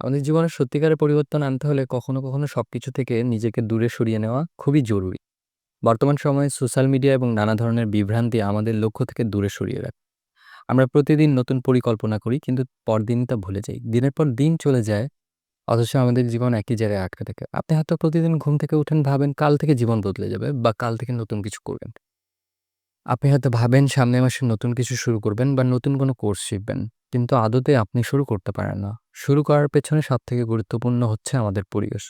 আমাদের জীবনে সত্যিকারের পরিবর্তন আনতে হলে কখনো, কখনো সবকিছু থেকে নিজেকে দূরে সরিয়ে নেওয়া খুবই জরুরি। বর্তমান সময়ে সোশ্যাল মিডিয়া এবং নানা ধরনের বিভ্রান্তি আমাদের লক্ষ্য থেকে দূরে সরিয়ে রাখে। আমরা প্রতিদিন নতুন পরিকল্পনা করি কিন্তু পরদিনই তা ভুলে যাই। দিনের পর দিন চলে যায় অথচ আমাদের জীবন একই জায়গায় আটকে থাকে। আপনি হয়তো প্রতিদিন ঘুম থেকে উঠেন ভাবেন কাল থেকে জীবন বদলে যাবে বা কাল থেকে নতুন কিছু করবেন। আপনি হয়তো ভাবেন সামনের মাসে নতুন কিছু শুরু করবেন বা নতুন কোনো কোর্স শিখবেন। কিন্তু আদতে আপনি শুরু করতে পারেন না। শুরু করার পেছনে সবথেকে গুরুত্বপূর্ণ হচ্ছে আমাদের পরিবেশ।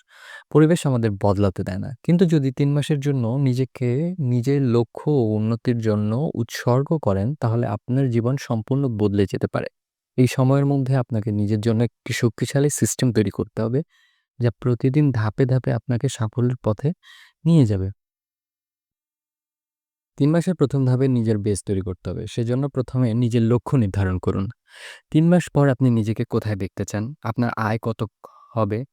পরিবেশ আমাদের বদলাতে দেয় না। কিন্তু যদি তিন মাসের জন্য নিজেকে নিজের লক্ষ্য ও উন্নতির জন্য উৎসর্গ করেন তাহলে আপনার জীবন সম্পূর্ণ বদলে যেতে পারে। এই সময়ের মধ্যে আপনাকে নিজের জন্য একটি শক্তিশালী সিস্টেম তৈরি করতে হবে যা প্রতিদিন ধাপে, ধাপে আপনাকে সাফল্যের পথে নিয়ে যাবে। তিন মাসের প্রথম ধাপে নিজের বেস তৈরি করতে হবে। সেজন্য প্রথমে নিজের লক্ষ্য নির্ধারণ করুন। ৩ মাস পর আপনি নিজেকে কোথায় দেখতে চান? আপনার আয় কত হবে?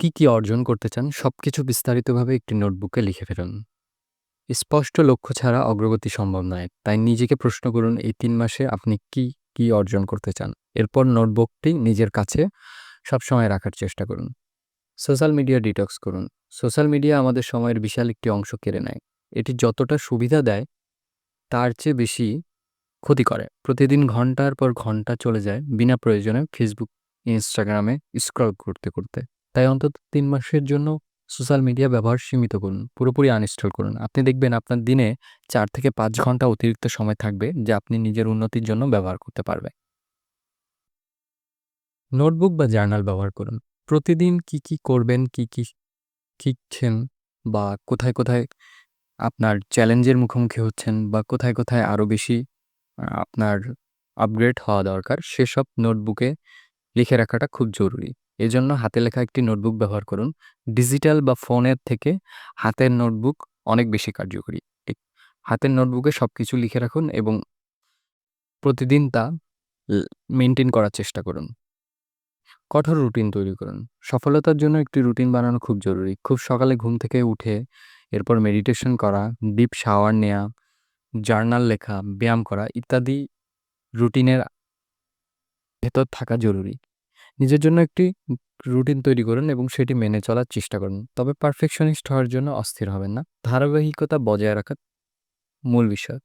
কি, কি অর্জন করতে চান? সবকিছু বিস্তারিতভাবে একটি নোটবুকে লিখে ফেলুন। স্পষ্ট লক্ষ্য ছাড়া অগ্রগতি সম্ভব নয়। তাই নিজেকে প্রশ্ন করুন এই ৩ মাসে আপনি কি, কি অর্জন করতে চান? এরপর নোটবুকটি নিজের কাছে সবসময় রাখার চেষ্টা করুন। সোশ্যাল মিডিয়া ডিটক্স করুন। সোশ্যাল মিডিয়া আমাদের সময়ের বিশাল একটি অংশ কেড়ে নেয়। এটি যতটা সুবিধা দেয় তার চেয়ে বেশি ক্ষতি করে। প্রতিদিন ঘণ্টার পর ঘণ্টা চলে যায় বিনা প্রয়োজনে ফেসবুক, ইনস্টাগ্রামে স্ক্রল করতে, করতে। তাই অন্তত তিন মাসের জন্য সোশ্যাল মিডিয়া ব্যবহার সীমিত করুন। পুরোপুরি আনইনস্টল করুন। আপনি দেখবেন আপনার দিনে চার থেকে পাঁচ ঘণ্টা অতিরিক্ত সময় থাকবে যা আপনি নিজের উন্নতির জন্য ব্যবহার করতে পারবেন। নোটবুক বা জার্নাল ব্যবহার করুন। প্রতিদিন কি, কি করবেন, কি, কি শিখছেন বা কোথায়, কোথায় আপনার চ্যালেঞ্জের মুখোমুখি হচ্ছেন বা কোথায়, কোথায় আরও বেশি আপনার আপগ্রেড হওয়া দরকার সেসব নোটবুকে লিখে রাখাটা খুব জরুরি। এজন্য হাতে লেখা একটি নোটবুক ব্যবহার করুন। ডিজিটাল বা ফোনের থেকে হাতের নোটবুক অনেক বেশি কার্যকরী। হাতের নোটবুকে সব কিছু লিখে রাখুন এবং প্রতিদিন তা মেনটেন করার চেষ্টা করুন। কঠোর রুটিন তৈরি করুন। সফলতার জন্য একটি রুটিন বানানো খুব জরুরি। খুব সকালে ঘুম থেকে উঠে এরপর মেডিটেশন করা, ডিপ শাওয়ার নেয়া, জার্নাল লেখা, ব্যায়াম করা ইত্যাদি রুটিনের ভেতর থাকা জরুরি। নিজের জন্য একটি রুটিন তৈরি করুন এবং সেটি মেনে চলার চেষ্টা করুন। তবে পারফেকশনিস্ট হওয়ার জন্য অস্থির হবেন না। ধারাবাহিকতা বজায় রাখা মূল বিষয়।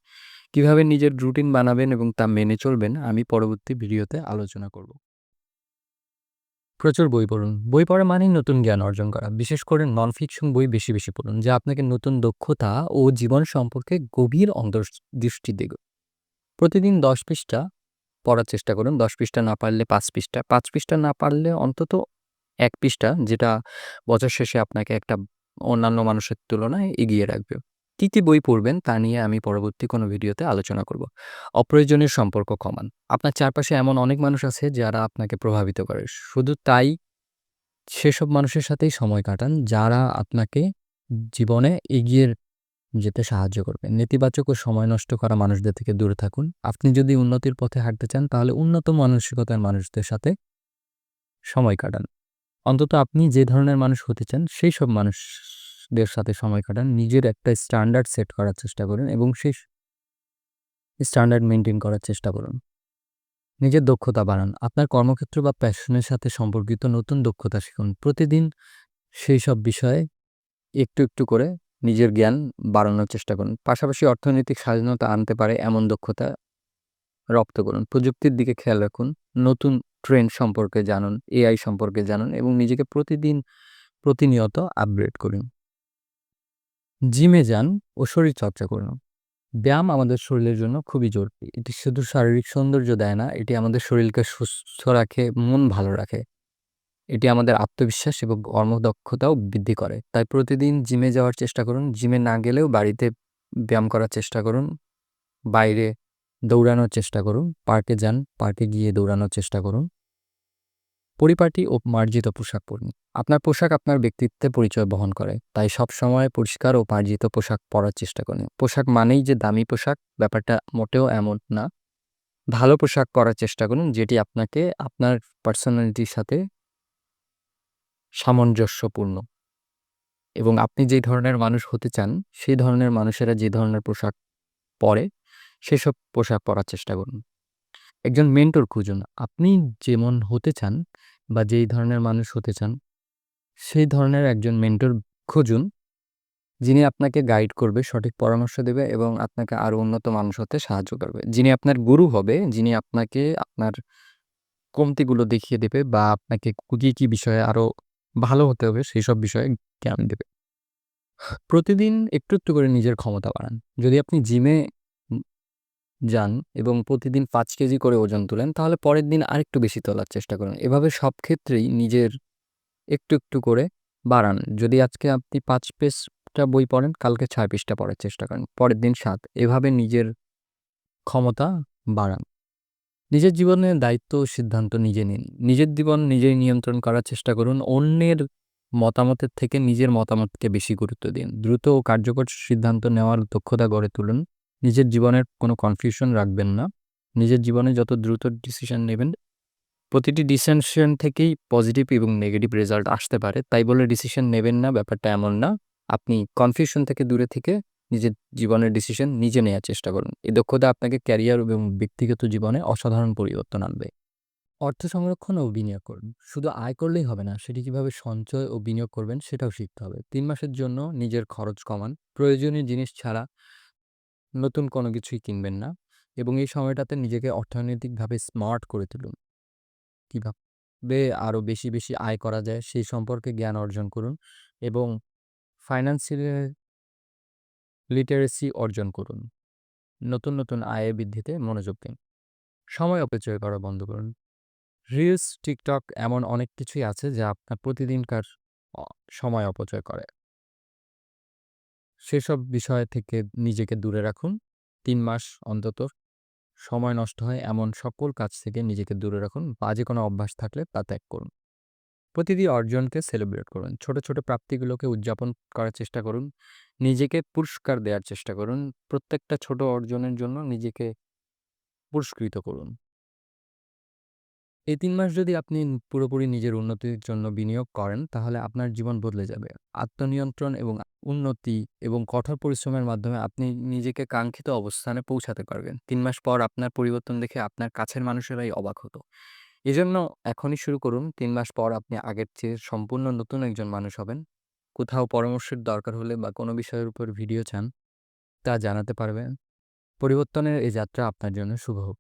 কীভাবে নিজের রুটিন বানাবেন এবং তা মেনে চলবেন আমি পরবর্তী ভিডিওতে আলোচনা করব। প্রচুর বই পড়ুন। বই পড়া মানেই নতুন জ্ঞান অর্জন করা। বিশেষ করে নন ফিকশন বই বেশি, বেশি পড়ুন যা আপনাকে নতুন দক্ষতা ও জীবন সম্পর্কে গভীর অন্তর্দৃষ্টি দেবে। প্রতিদিন ১০ পৃষ্ঠা পড়ার চেষ্টা করুন। ১০ পৃষ্ঠা না পারলে পাঁচ পৃষ্ঠা, পাঁচ পৃষ্ঠা না পারলে অন্তত এক পৃষ্ঠা যেটা বছর শেষে আপনাকে একটা অন্যান্য মানুষের তুলনায় এগিয়ে রাখবে। কী, কী বই পড়বেন তা নিয়ে আমি পরবর্তী কোনো ভিডিওতে আলোচনা করব। অপ্রয়োজনীয় সম্পর্ক কমান। আপনার চারপাশে এমন অনেক মানুষ আছে যারা আপনাকে প্রভাবিত করে। শুধু তাই সেসব মানুষের সাথেই সময় কাটান যারা আপনাকে জীবনে এগিয়ে যেতে সাহায্য করবে। নেতিবাচক ও সময় নষ্ট করা মানুষদের থেকে দূরে থাকুন। আপনি যদি উন্নতির পথে হাঁটতে চান তাহলে উন্নত মানসিকতার মানুষদের সাথে সময় কাটান। অন্তত আপনি যে ধরনের মানুষ হতে চান সেই সব মানুষদের সাথে সময় কাটান। নিজের একটা স্ট্যান্ডার্ড সেট করার চেষ্টা করুন এবং সেই স্ট্যান্ডার্ড মেনটেন করার চেষ্টা করুন। নিজের দক্ষতা বাড়ান। আপনার কর্মক্ষেত্র বা প্যাশনের সাথে সম্পর্কিত নতুন দক্ষতা শিখুন। প্রতিদিন সেই সব বিষয়ে একটু, একটু করে নিজের জ্ঞান বাড়ানোর চেষ্টা করুন। পাশাপাশি অর্থনৈতিক স্বাধীনতা আনতে পারে এমন দক্ষতা রপ্ত করুন। প্রযুক্তির দিকে খেয়াল রাখুন। নতুন ট্রেন্ড সম্পর্কে জানুন, এআই সম্পর্কে জানুন এবং নিজেকে প্রতিদিন প্রতিনিয়ত আপগ্রেড করুন। জিমে যান ও শরীরচর্চা করুন। ব্যায়াম আমাদের শরীরের জন্য খুবই জরুরি। এটি শুধু শারীরিক সৌন্দর্য দেয় না, এটি আমাদের শরীরকে সুস্থ রাখে, মন ভালো রাখে। এটি আমাদের আত্মবিশ্বাস এবং কর্মদক্ষতাও বৃদ্ধি করে। তাই প্রতিদিন জিমে যাওয়ার চেষ্টা করুন। জিমে না গেলেও বাড়িতে ব্যায়াম করার চেষ্টা করুন। বাইরে দৌড়ানোর চেষ্টা করুন। পার্কে যান, পার্কে গিয়ে দৌড়ানোর চেষ্টা করুন। পরিপাটি ও মার্জিত পোশাক পরুন। আপনার পোশাক আপনার ব্যক্তিত্বের পরিচয় বহন করে। তাই সবসময় পরিষ্কার ও মার্জিত পোশাক পরার চেষ্টা করুন। পোশাক মানেই যে দামি পোশাক, ব্যাপারটা মোটেও এমন না। ভালো পোশাক পরার চেষ্টা করুন, যেটি আপনাকে আপনার পার্সোনালিটির সাথে সামঞ্জস্যপূর্ণ। এবং আপনি যে ধরনের মানুষ হতে চান, সেই ধরনের মানুষেরা যে ধরনের পোশাক পরে, সেসব পোশাক পরার চেষ্টা করুন। একজন মেন্টর খুঁজুন। আপনি যেমন হতে চান বা যেই ধরনের মানুষ হতে চান, সেই ধরনের একজন মেন্টর খুঁজুন, যিনি আপনাকে গাইড করবে, সঠিক পরামর্শ দেবে এবং আপনাকে আরও উন্নত মানুষ হতে সাহায্য করবে। যিনি আপনার গুরু হবে, যিনি আপনাকে আপনার কমতিগুলো দেখিয়ে দেবে বা আপনাকে কী কী বিষয়ে আরও ভালো হতে হবে, সেই সব বিষয়ে জ্ঞান দেবে। প্রতিদিন একটু একটু করে নিজের ক্ষমতা বাড়ান। যদি আপনি জিমে যান এবং প্রতিদিন পাঁচ কেজি করে ওজন তোলেন, তাহলে পরের দিন আরেকটু বেশি তোলার চেষ্টা করুন। এভাবে সব ক্ষেত্রেই নিজের একটু একটু করে বাড়ান। যদি আজকে আপনি পাঁচ পেজটা বই পড়েন, কালকে ছয় পেজটা পড়ার চেষ্টা করেন, পরের দিন সাত। এভাবে নিজের ক্ষমতা বাড়ান। নিজের জীবনের দায়িত্ব সিদ্ধান্ত নিজে নিন। নিজের জীবন নিজেই নিয়ন্ত্রণ করার চেষ্টা করুন। অন্যের মতামতের থেকে নিজের মতামতকে বেশি গুরুত্ব দিন। দ্রুত ও কার্যকর সিদ্ধান্ত নেওয়ার দক্ষতা গড়ে তুলুন। নিজের জীবনের কোনো কনফিউশন রাখবেন না। নিজের জীবনে যত দ্রুত ডিসিশন নেবেন, প্রতিটি ডিসিশন থেকেই পজিটিভ এবং নেগেটিভ রেজাল্ট আসতে পারে। তাই বলে ডিসিশন নেবেন না, ব্যাপারটা এমন না। আপনি কনফিউশন থেকে দূরে থেকে নিজের জীবনের ডিসিশন নিজে নেওয়ার চেষ্টা করুন। এই দক্ষতা আপনাকে ক্যারিয়ার এবং ব্যক্তিগত জীবনে অসাধারণ পরিবর্তন আনবে। অর্থ সংরক্ষণ ও বিনিয়োগ করুন। শুধু আয় করলেই হবে না, সেটি কীভাবে সঞ্চয় ও বিনিয়োগ করবেন সেটাও শিখতে হবে। তিন মাসের জন্য নিজের খরচ কমান। প্রয়োজনীয় জিনিস ছাড়া নতুন কোনো কিছুই কিনবেন না এবং এই সময়টাতে নিজেকে অর্থনৈতিকভাবে স্মার্ট করে তুলুন। কীভাবে আরও বেশি বেশি আয় করা যায় সেই সম্পর্কে জ্ঞান অর্জন করুন এবং ফাইন্যান্সিয়াল লিটারেসি অর্জন করুন। নতুন নতুন আয় বৃদ্ধিতে মনোযোগ দিন। সময় অপচয় করা বন্ধ করুন। রিলস টিকটক এমন অনেক কিছুই আছে যা আপনার প্রতিদিনকার সময় অপচয় করে। সেসব বিষয় থেকে নিজেকে দূরে রাখুন। তিন মাস অন্তত সময় নষ্ট হয় এমন সকল কাজ থেকে নিজেকে দূরে রাখুন। বাজে কোনো অভ্যাস থাকলে তা ত্যাগ করুন। প্রতিটি অর্জনকে সেলিব্রেট করুন। ছোট ছোট প্রাপ্তিগুলোকে উদযাপন করার চেষ্টা করুন। নিজেকে পুরস্কার দেওয়ার চেষ্টা করুন। প্রত্যেকটা ছোট অর্জনের জন্য নিজেকে পুরস্কৃত করুন। এই তিন মাস যদি আপনি পুরোপুরি নিজের উন্নতির জন্য বিনিয়োগ করেন, তাহলে আপনার জীবন বদলে যাবে। আত্মনিয়ন্ত্রণ এবং উন্নতি এবং কঠোর পরিশ্রমের মাধ্যমে আপনি নিজেকে কাঙ্ক্ষিত অবস্থানে পৌঁছাতে পারবেন। তিন মাস পর আপনার পরিবর্তন দেখে আপনার কাছের মানুষেরাই অবাক হতো। এজন্য এখনই শুরু করুন। তিন মাস পর আপনি আগের চেয়ে সম্পূর্ণ নতুন একজন মানুষ হবেন। কোথাও পরামর্শের দরকার হলে বা কোনো বিষয়ের উপর ভিডিও চান, তা জানাতে পারবেন। পরিবর্তনের এই যাত্রা আপনার জন্য শুভ হোক।